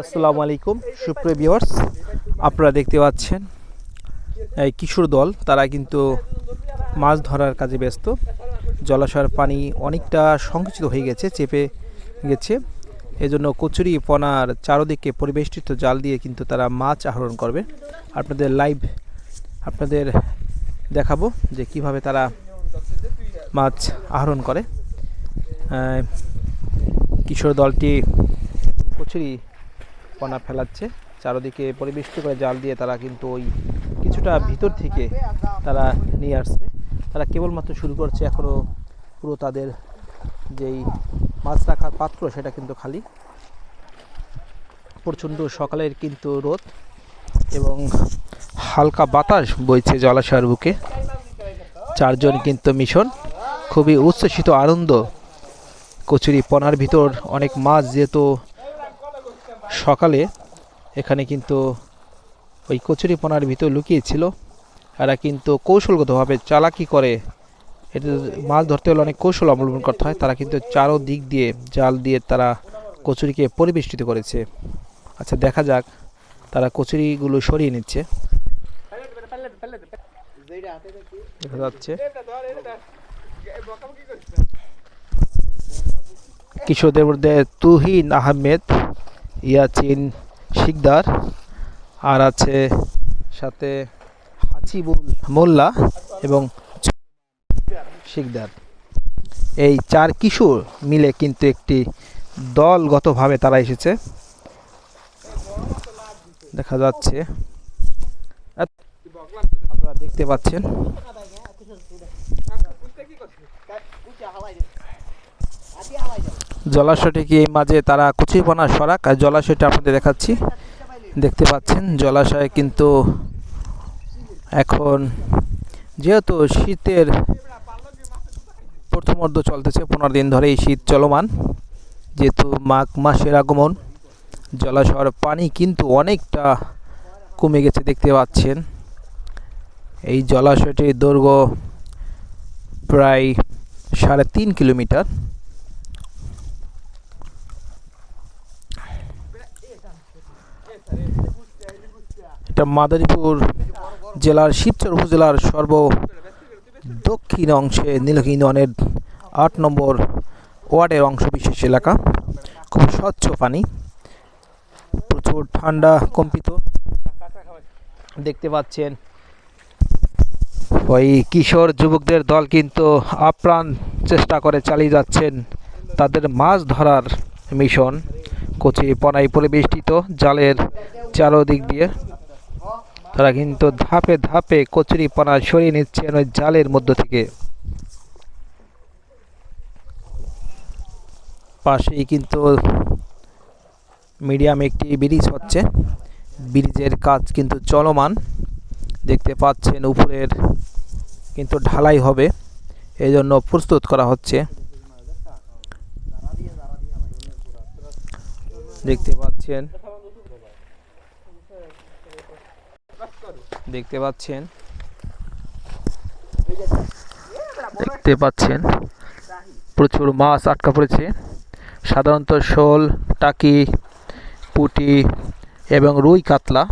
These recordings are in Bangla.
আসসালামু আলাইকুম। সুপ্রিয় ভিউয়ার্স, আপনারা দেখতে পাচ্ছেন, এই কিশোর দল, তারা কিন্তু মাছ ধরার কাজে ব্যস্ত। জলাশয়ের পানি অনেকটা সংকুচিত হয়ে গেছে, চেপে গেছে। এজন্য কচুরি পনার চারদিকে পরিবেষ্টিত জাল দিয়ে কিন্তু তারা মাছ আহরণ করবে। আপনাদের লাইভ আপনাদের দেখাবো যে কীভাবে তারা মাছ আহরণ করে। কিশোর দলটি কচুরি পনা ফেলাচ্ছে। চারদিকে পরিবেষ্টিত করে জাল দিয়ে তারা কিন্তু ওই কিছুটা ভিতর থেকে তারা নিয়ে আসছে। তারা কেবলমাত্র শুরু করছে এখনও পুরো তাদের যেই মাছ রাখার পাত্র, সেটা কিন্তু খালি। প্রচণ্ড সকালের কিন্তু রোদ এবং হালকা বাতাস বইছে জলাশয়ের বুকে। চারজন কিন্তু মিশন। খুবই উচ্ছ্বসিত আনন্দ। কচুরি পনার ভিতর অনেক মাছ যেহেতু সকালে এখানে কিন্তু ওই কচুরিপনার ভিতর লুকিয়েছিল। এরা কিন্তু কৌশলগতভাবে চালাকি করে। এটা মাছ ধরতে হলে অনেক কৌশল অবলম্বন করতে হয়। তারা কিন্তু চারো দিক দিয়ে জাল দিয়ে তারা কচুরিকে পরিবেষ্টিত করেছে। আচ্ছা দেখা যাক। তারা কচুরিগুলো সরিয়ে নিচ্ছে। দেখা যাচ্ছে। কিশোরদের মধ্যে তুহিন আহমেদ ইয়াচিন শিকদার, আর আছে সাথে হাসিবুল মোল্লা এবং শিকদার। এই চার কিশোর মিলে কিন্তু একটি দলগতভাবে তারা এসেছে। দেখা যাচ্ছে। আপনারা দেখতে পাচ্ছেন। জলাশয়টিকে এই মাঝে তারা কুচিপনা সরাক, আর জলাশয়টা আপনাদের দেখাচ্ছি। দেখতে পাচ্ছেন, জলাশয়ে কিন্তু এখন যেহেতু শীতের প্রথম অর্ধ চলতেছে, পনেরো দিন ধরে এই শীত চলমান, যেহেতু মাঘ মাসের আগমন, জলাশয়ের পানি কিন্তু অনেকটা কমে গেছে দেখতে পাচ্ছেন। এই জলাশয়টির দৈর্ঘ্য প্রায় সাড়ে তিন কিলোমিটার। এটা মাদারীপুর জেলার শিবচর উপজেলার সর্ব দক্ষিণ অংশে ইউনিয়নের আট নম্বর ওয়ার্ডের অংশ বিশেষ এলাকা। খুব স্বচ্ছ পানি, প্রচুর ঠান্ডা, কম্পিত। দেখতে পাচ্ছেন, ওই কিশোর যুবকদের দল কিন্তু আপ্রাণ চেষ্টা করে চালিয়ে যাচ্ছেন। তাদের মাছ ধরার মিশন। কচি পনাই পরিবেষ্টিত জালের চারোদিক দিয়ে। তারা কিন্তু ধাপে ধাপে কচুরি পানা সরিয়ে নিচ্ছেন ওই জালের মধ্য থেকে। পাশেই কিন্তু মিডিয়াম একটি ব্রিজ হচ্ছে। ব্রিজের কাজ কিন্তু চলমান। দেখতে পাচ্ছেন উপরের কিন্তু ঢালাই হবে। এই জন্য প্রস্তুত করা হচ্ছে। দেখতে পাচ্ছেন। দেখতে পাচ্ছেন। দেখতে পাচ্ছেন। প্রচুর মাছ আটকা পড়েছে। সাধারণত শোল, টাকি, পুঁটি এবং রুই কাতলা,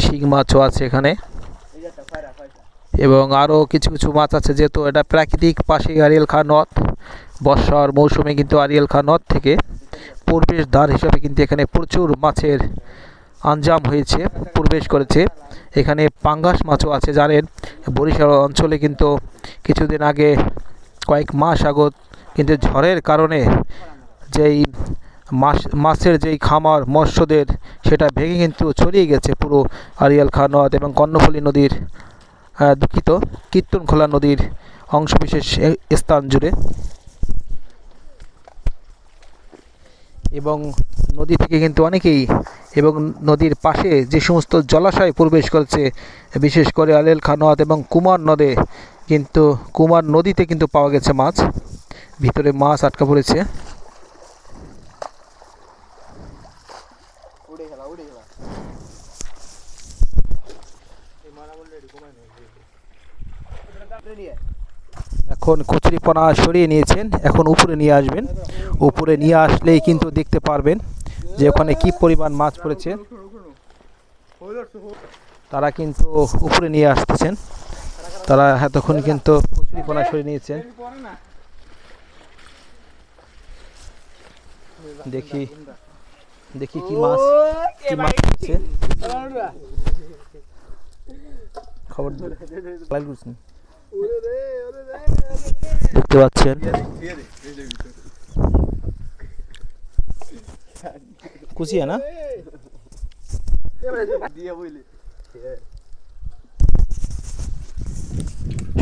শিং মাছও আছে এখানে। এবং আরও কিছু কিছু মাছ আছে, যেহেতু এটা প্রাকৃতিক পাশে আরিয়াল খা নদ, বর্ষার মৌসুমে কিন্তু আরিয়াল খা নদ থেকে প্রবেশ দ্বার হিসাবে কিন্তু এখানে প্রচুর মাছের আঞ্জাম হয়েছে, প্রবেশ করেছে। এখানে পাঙ্গাস মাছও আছে, জানেন? বরিশাল অঞ্চলে কিন্তু কিছুদিন আগে, কয়েক মাস আগত কিন্তু ঝড়ের কারণে যেই মাছ, মাছের যেই খামার, মৎস্যদের, সেটা ভেঙে কিন্তু ছড়িয়ে গেছে পুরো আরিয়াল খা নদ এবং কর্ণফুলী নদীর দুঃখিত। কীর্তনখোলা নদীর অংশবিশেষ স্থান জুড়ে। এবং নদী থেকে কিন্তু অনেকেই এবং নদীর পাশে যে সমস্ত জলাশয় প্রবেশ করেছে, বিশেষ করে আলেল খানোয়াত এবং কুমার নদে কিন্তু, কুমার নদীতে কিন্তু পাওয়া গেছে মাছ। ভিতরে মাছ আটকা পড়েছে। এখন কচুরিপনা সরিয়ে নিয়েছেন, এখন উপরে নিয়ে আসবেন। উপরে নিয়ে আসলেই কিন্তু দেখতে পারবেন যে ওখানে কি পরিমাণ মাছ পড়েছে। তারা কিন্তু উপরে নিয়ে আসতেছেন। তারা এতক্ষণ কিন্তু কচুরিপনা সরিয়ে নিয়েছেন। দেখি দেখি কি মাছ কি মাছ পড়েছে। খবর করছেন দেখতে পাচ্ছেন। কুচিয়া না?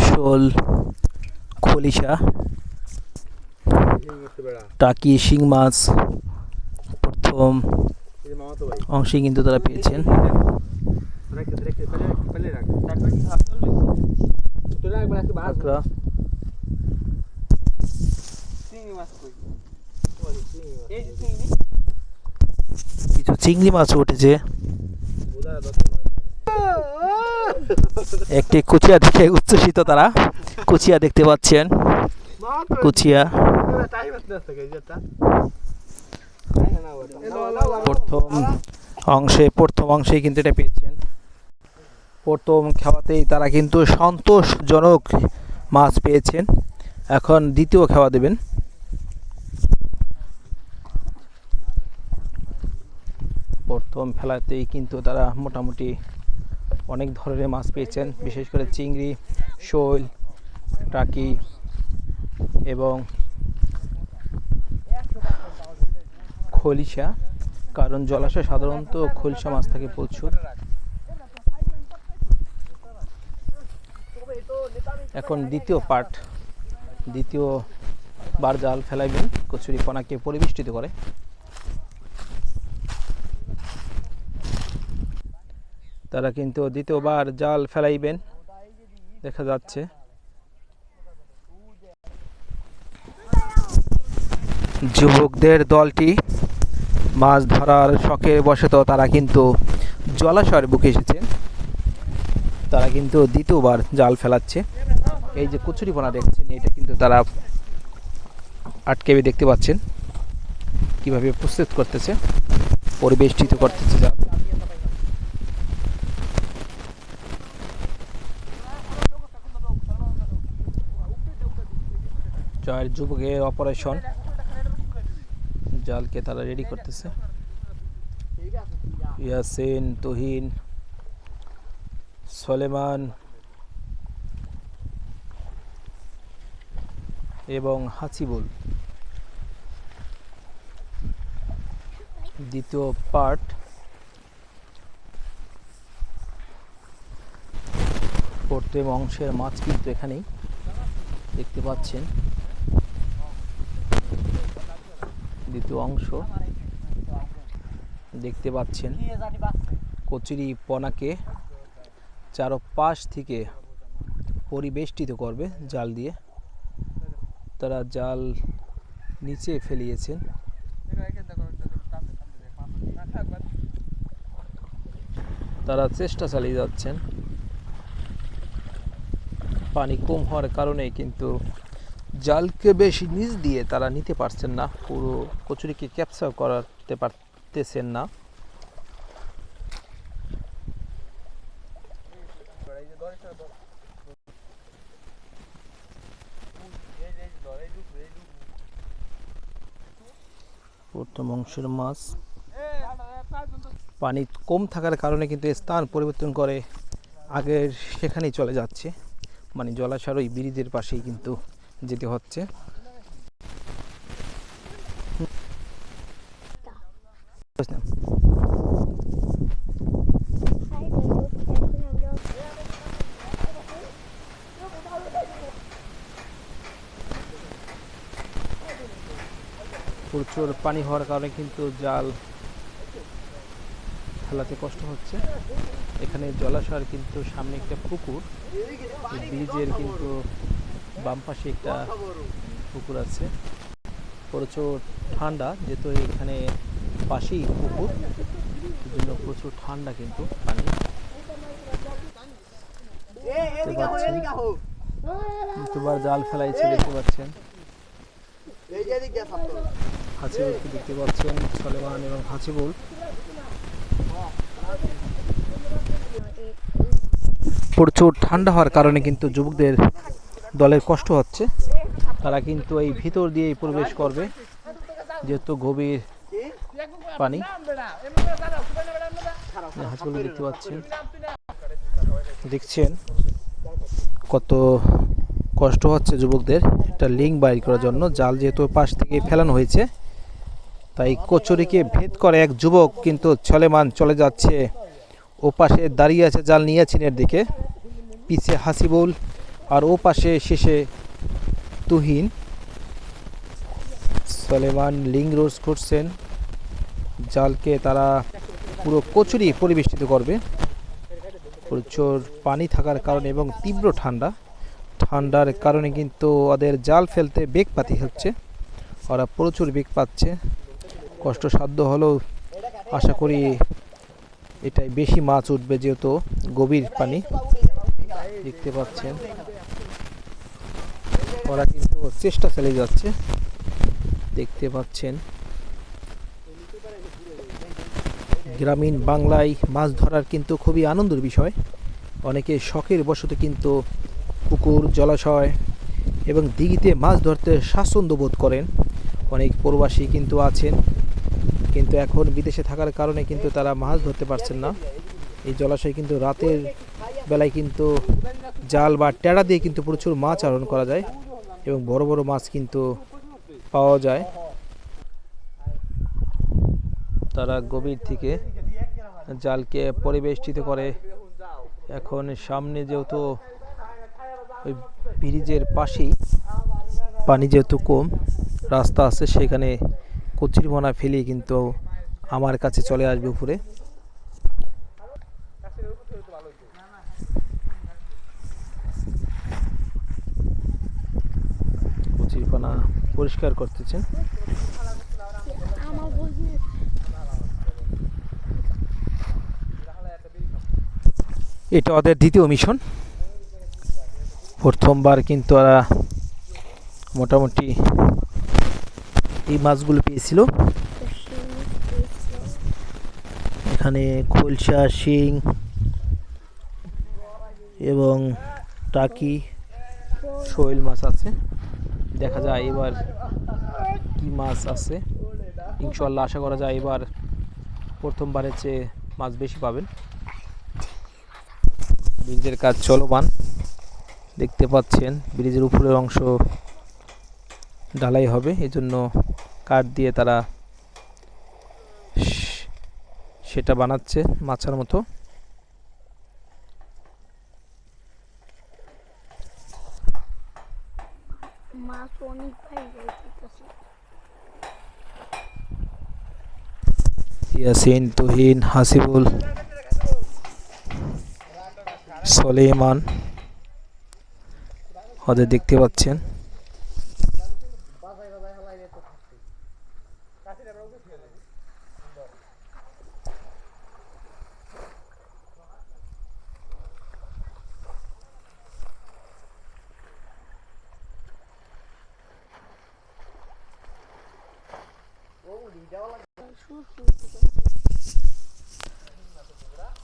শোল খলিশা টাকি শিং মাছ প্রথম অংশে কিন্তু তারা পেয়েছেন। কাঁকড়া কিছু চিংড়ি মাছ উঠেছে। একটি কুচিয়া দেখে উচ্ছ্বসিত তারা। কুচিয়া দেখতে পাচ্ছেন। কুচিয়া। প্রথম অংশে প্রথম অংশে কিন্তু এটা পেয়েছেন। প্রথম খাওয়াতেই তারা কিন্তু সন্তোষজনক মাছ পেয়েছেন। এখন দ্বিতীয় খাওয়া দেবেন। প্রথম ফেলাতেই কিন্তু তারা মোটামুটি অনেক ধরনের মাছ পেয়েছেন, বিশেষ করে চিংড়ি, শৈল, টাকি এবং খলিশা। কারণ জলাশয় সাধারণত খলিশা মাছ থাকে প্রচুর। এখন দ্বিতীয় পার্ট, দ্বিতীয় বার জাল ফেলাইবেন, কচুরি পনাকে পরিবেষ্টিত করে। তারা কিন্তু দ্বিতীয়বার জাল ফেলাইবেন, দেখা যাচ্ছে। যুবকদের দলটি মাছ ধরার শখে বসত, তারা কিন্তু জলাশয়ের বুকে এসেছে। তারা কিন্তু দ্বিতীয়বার জাল ফেলাচ্ছে। এই যে কচুরিপনা দেখছেন, এটা কিন্তু তারা আটকে দেখতে পাচ্ছেন। কীভাবে প্রস্তুত করতেছে, পরিবেষ্টিত করতেছে জাল চার যুবকের অপারেশন। জালকে তারা রেডি করতেছে। ইয়াসিন, তুহিন, সলেমান এবং হাসিবুল। দ্বিতীয় পার্ট। প্রথম অংশের মাছ কিন্তু এখানেই দেখতে পাচ্ছেন। দ্বিতীয় অংশ দেখতে পাচ্ছেন। কচুরি পনাকে চারপাশ থেকে পরিবেষ্টিত করবে জাল দিয়ে। তারা জাল নিচে ফেলিয়েছেন। তারা চেষ্টা চালিয়ে যাচ্ছেন। পানি কম হওয়ার কারণে কিন্তু জালকে বেশি নিচ দিয়ে তারা নিতে পারছেন না। পুরো কচুরিকে ক্যাপচার করাতে পারতেছেন না। অংশের মাছ। পানি কম থাকার কারণে কিন্তু স্থান পরিবর্তন করে আগের সেখানেই চলে যাচ্ছে। মানে জলাশয় ওই ব্রিজের পাশেই কিন্তু যেতে হচ্ছে। বুঝলাম। প্রচুর পানি হওয়ার কারণে কিন্তু জাল ফেলাতে কষ্ট হচ্ছে। এখানে জলাশয়ের কিন্তু সামনে একটা পুকুর। ব্রিজের কিন্তু বাম পাশে একটা পুকুর আছে। প্রচুর ঠান্ডা, যেহেতু এখানে পাশেই পুকুর জন্য প্রচুর ঠান্ডা কিন্তু পানি। দুবার জাল ফেলাইছে, দেখতে পাচ্ছেন? হাসিবুলকে দেখতে পাচ্ছেন? সলেমান এবং হাসিবুল প্রচুর ঠান্ডা হওয়ার কারণে কিন্তু যুবকদের দলের কষ্ট হচ্ছে। তারা কিন্তু এই ভিতর দিয়েই প্রবেশ করবে, যেহেতু গভীর পানি। হাঁসগুলো দেখতে পাচ্ছেন। দেখছেন কত কষ্ট হচ্ছে যুবকদের। একটা লিঙ্ক বাইর করার জন্য। জাল যেহেতু পাশ থেকে ফেলানো হয়েছে তাই কচুরিকে ভেদ করে এক যুবক কিন্তু ছলেমান চলে যাচ্ছে। ও পাশে দাঁড়িয়ে আছে জাল নিয়ে চীনের দিকে। পিছে হাসিবুল আর ও পাশে শেষে তুহিন। সলেমান লিং রোজ করছেন জালকে তারা পুরো কচুরি পরিবেষ্টিত করবে। প্রচুর পানি থাকার কারণে এবং তীব্র ঠান্ডা। ঠান্ডার কারণে কিন্তু ওদের জাল ফেলতে বেগ পাতি হচ্ছে। ওরা প্রচুর বেগ পাচ্ছে। কষ্টসাধ্য হলেও আশা করি এটাই বেশি মাছ উঠবে যেহেতু গভীর পানি দেখতে পাচ্ছেন। ওরা কিন্তু চেষ্টা চালিয়ে যাচ্ছে, দেখতে পাচ্ছেন। গ্রামীণ বাংলায় মাছ ধরার কিন্তু খুবই আনন্দের বিষয়। অনেকে শখের বশতে কিন্তু পুকুর, জলাশয় এবং দিঘিতে মাছ ধরতে স্বাচ্ছন্দ্য বোধ করেন। অনেক প্রবাসী কিন্তু আছেন। কিন্তু এখন বিদেশে থাকার কারণে কিন্তু তারা মাছ ধরতে পারছেন না। এই জলাশয়ে কিন্তু রাতের বেলায় কিন্তু জাল বা টেড়া দিয়ে কিন্তু প্রচুর মাছ আহরণ করা যায় এবং বড় বড় মাছ কিন্তু পাওয়া যায়। তারা গভীর থেকে জালকে পরিবেষ্টিত করে। এখন সামনে যেহেতু ওই ব্রিজের পাশেই পানি যেহেতু কম, রাস্তা আছে সেখানে কচির মনা ফেলিয়ে কিন্তু আমার কাছে চলে আসবে উপরে। কচিরপানা পরিষ্কার করতেছেন। এটা ওদের দ্বিতীয় মিশন। প্রথমবার কিন্তু ওরা মোটামুটি এই মাছগুলো পেয়েছিল। এখানে খোলসা, শিং এবং টাকি, শৈল মাছ আছে। দেখা যায় এবার কি মাছ আছে। ইনশাল্লাহ আশা করা যায় এবার প্রথমবারের চেয়ে মাছ বেশি পাবেন। ব্রিজের কাজ চলমান। দেখতে পাচ্ছেন, ব্রিজের উপরের অংশ ঢালাই হবে, এজন্য কাঠ দিয়ে তারা সেটা বানাচ্ছে মাছার মতো। ইয়াসিন তুহিন হাসিবুল সলেমান ওদের দেখতে পাচ্ছেন।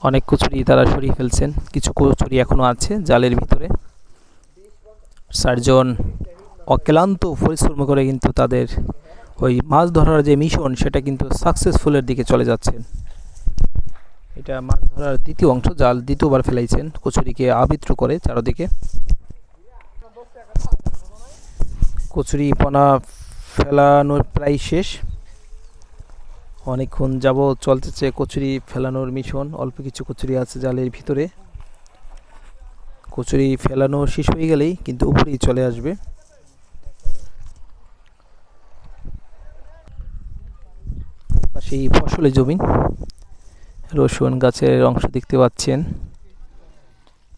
অনেক কচুরি তারা সরিয়ে ফেলছেন। কিছু কচুরি এখনও আছে জালের ভিতরে। চারজন অক্লান্ত পরিশ্রম করে কিন্তু তাদের ওই মাছ ধরার যে মিশন সেটা কিন্তু সাকসেসফুলের দিকে চলে যাচ্ছে। এটা মাছ ধরার দ্বিতীয় অংশ, জাল দ্বিতীয়বার ফেলাইছেন। কচুরিকে আবিত্র করে চারদিকে। কচুরি পোনা ফেলানোর প্রায় শেষ। অনেকক্ষণ যাব চলতেছে কচুরি ফেলানোর মিশন। অল্প কিছু কচুরি আছে জালের ভিতরে। কচুরি ফেলানো শেষ হয়ে গেলেই কিন্তু উপরেই চলে আসবে। সেই ফসলে জমি। রসুন গাছের অংশ দেখতে পাচ্ছেন।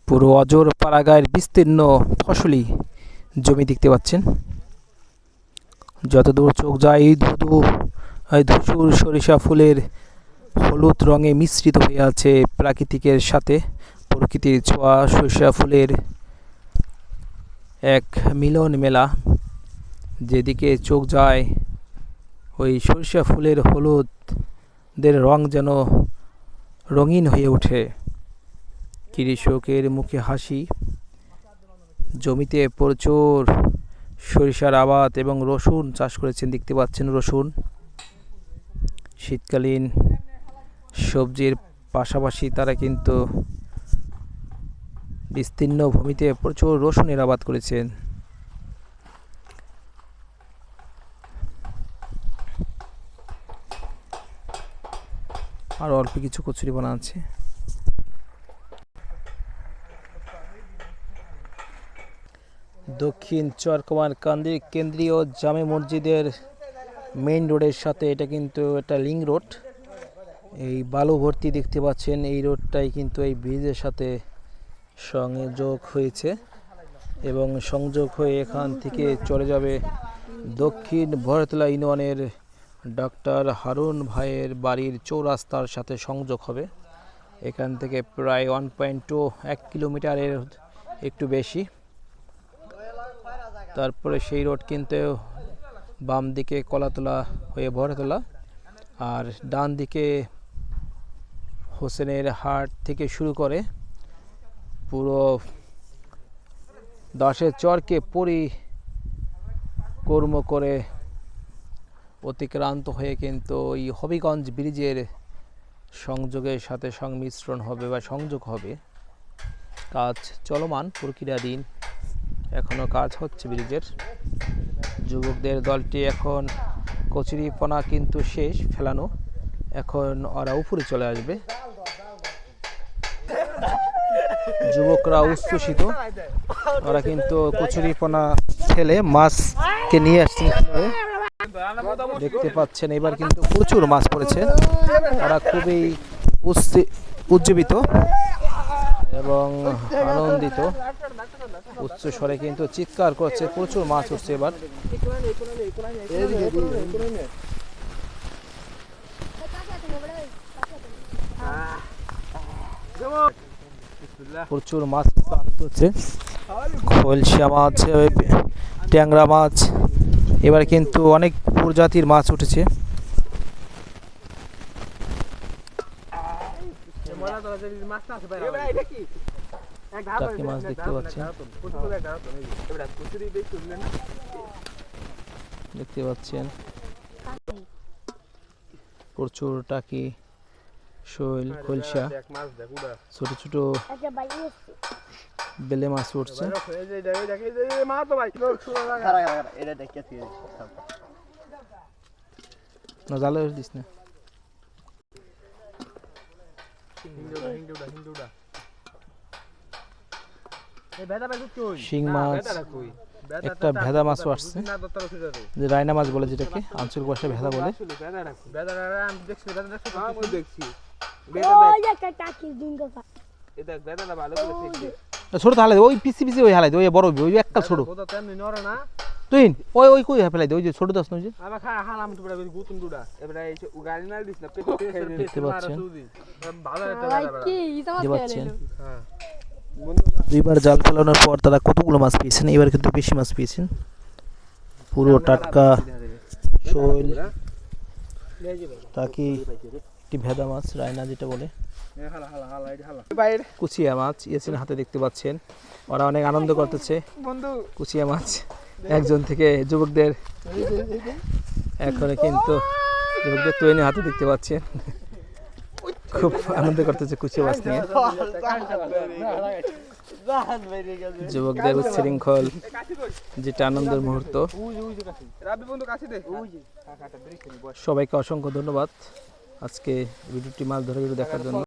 পুরো অজর পাড়াগায়ের বিস্তীর্ণ ফসলি জমি দেখতে পাচ্ছেন। যতদূর চোখ যায় ধুধু ধূসর সরিষা ফুলের হলুদ রঙে মিশ্রিত হয়ে আছে প্রাকৃতিকের সাথে। প্রকৃতির ছোঁয়া সরিষা ফুলের এক মিলন মেলা। যেদিকে চোখ যায়, ওই সরিষা ফুলের হলুদের রং যেন রঙিন হয়ে ওঠে। কৃষকের মুখে হাসি। জমিতে প্রচুর সরিষার আবাদ এবং রসুন চাষ করেছেন, দেখতে পাচ্ছেন রসুন। শীতকালীন সবজির পাশাপাশি তারা কিন্তু বিস্তীর্ণ ভূমিতে প্রচুর রসুনের আবাদ করেছেন। আর অল্প কিছু কচুরি বানা আছে। দক্ষিণ চরকমান কান্দি কেন্দ্রীয় জামে মসজিদের মেইন রোডের সাথে এটা কিন্তু একটা লিং রোড এই বালু ভর্তি দেখতে পাচ্ছেন, এই রোডটাই কিন্তু এই ব্রিজের সাথে সংযোগ হয়েছে এবং সংযোগ হয়ে এখান থেকে চলে যাবে দক্ষিণ ভরতলা ইউনিয়নের ডক্টর হারুন ভাইয়ের বাড়ির চৌরাস্তার সাথে সংযোগ হবে। এখান থেকে প্রায় ওয়ান পয়েন্ট টু এক কিলোমিটারের একটু বেশি। তারপরে সেই রোড কিন্তু বাম দিকে কলাতলা হয়ে ভরতলা আর ডান দিকে হোসেনের হাট থেকে শুরু করে পুরো দশের চরকে পরি কর্ম করে অতিক্রান্ত হয়ে কিন্তু এই হবিগঞ্জ ব্রিজের সংযোগের সাথে সংমিশ্রণ হবে বা সংযোগ হবে। কাজ চলমান, প্রক্রিয়াধীন। এখনও কাজ হচ্ছে ব্রিজের। যুবকদের দলটি এখন কচুরিপনা কিন্তু শেষ, ফেলানো। এখন ওরা উপরে চলে আসবে। যুবকরা উচ্ছ্বসিত। ওরা কিন্তু কচুরিপনা ফেলে মাছকে নিয়ে আসছে। দেখতে পাচ্ছেন, এবার কিন্তু প্রচুর মাছ পড়েছে। ওরা খুবই উজ্জীবিত। এবং আনন্দিত। উচ্চ স্বরে কিন্তু চিৎকার করছে, প্রচুর মাছ উঠছে এবার। প্রচুর মাছ হচ্ছে। খোলসা মাছ, ট্যাংরা মাছ। এবার কিন্তু অনেক প্রজাতির মাছ উঠেছে। মাছ দেখতে পাচ্ছেন দেখতে পাচ্ছেন প্রচুর টাকি শৈল খোলসা ছোট ছোট বেলে মাছ উঠছে না জালে দিস না শিং মাছ একটা ভেদা মাছও আসছে যে রায়না মাছ বলে যেটাকে আঞ্চলিক ভাষায় ভেদা বলে ছোট হালাই ওই পিসি পিসি ওই হালাই ওই বড় ওই একটা ছোট তুই ওই ওই কই ফেলাই দে ওই যে ছোট দাস নয় যে? দেখতে পাচ্ছেন। যে পাচ্ছেন। দুইবার জাল ফেলানোর পর তারা কতগুলো মাছ পেয়েছেন? এবার কিন্তু বেশি মাছ পেয়েছেন। পুরো টাটকা শৈল তাকি একটি ভেদা মাছ রায়না যেটা বলে। কুচিয়া মাছ ইয়েছেন হাতে দেখতে পাচ্ছেন। ওরা অনেক আনন্দ করতেছে। কুচিয়া মাছ। একজন থেকে যুবকদের এখন কিন্তু যুবকদের তৈরি হাতে দেখতে পাচ্ছেন। খুব আনন্দ করতেছে কুচিয়া মাছ নিয়ে। যুবকদের উচ্ছৃঙ্খল, যেটা আনন্দের মুহূর্ত। সবাইকে অসংখ্য ধন্যবাদ আজকে ভিডিওটি মাছ ধরে দেখার জন্য।